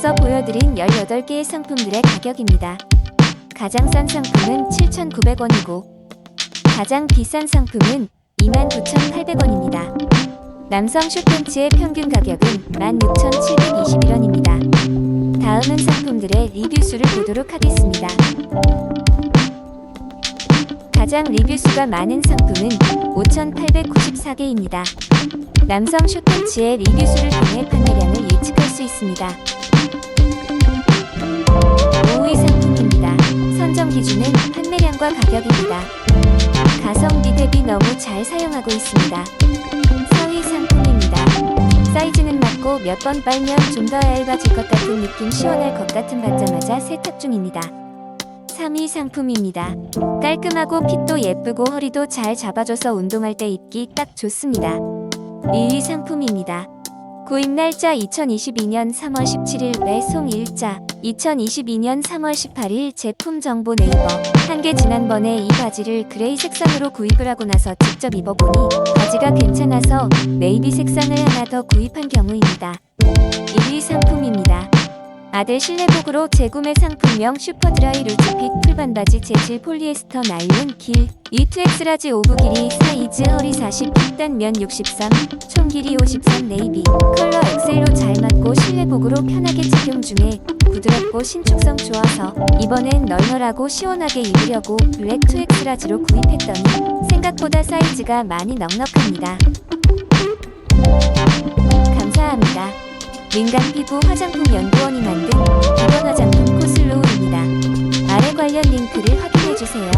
앞서 보여드린 18개의 상품들의 가격입니다. 가장 싼 상품은 7,900원이고 가장 비싼 상품은 29,800원입니다. 남성 슈팬츠의 평균 가격은 16,721원입니다. 다음은 상품들의 리뷰 수를 보도록 하겠습니다. 가장 리뷰 수가 많은 상품은 5,894개입니다. 남성 슈팬츠의 리뷰 수를 통해 수 있습니다. 5위 상품입니다. 선정 기준은 판매량과 가격입니다. 가성비 대비 너무 잘 사용하고 있습니다. 4위 상품입니다. 사이즈는 맞고 몇 번 빨면 좀 더 얇아질 것 같은 느낌 시원할 것 같은 받자마자 세탁 중입니다. 3위 상품입니다. 깔끔하고 핏도 예쁘고 허리도 잘 잡아줘서 운동할 때 입기 딱 좋습니다. 2위 상품입니다. 구입 날짜 2022년 3월 17일 배송 일자 2022년 3월 18일 제품 정보 네이버 한 개 지난번에 이 바지를 그레이 색상으로 구입을 하고 나서 직접 입어보니 바지가 괜찮아서 네이비 색상을 하나 더 구입한 경우입니다. 1위 상품입니다. 아들 실내복으로 재구매 상품명 슈퍼드라이 루즈 핏 풀반바지 재질 폴리에스터 나일론 길 2-2X 라지 오브 길이 사이즈 허리 40 핏단 면 63, 총 길이 53 네이비 컬러 엑셀로 잘 맞고 실내복으로 편하게 착용 중에 부드럽고 신축성 좋아서 이번엔 널널하고 시원하게 입으려고 블랙 2X 라지로 구입했더니 생각보다 사이즈가 많이 넉넉합니다. 민간 피부 화장품 연구원이 만든 비건 화장품 코슬로우입니다. 아래 관련 링크를 확인해 주세요.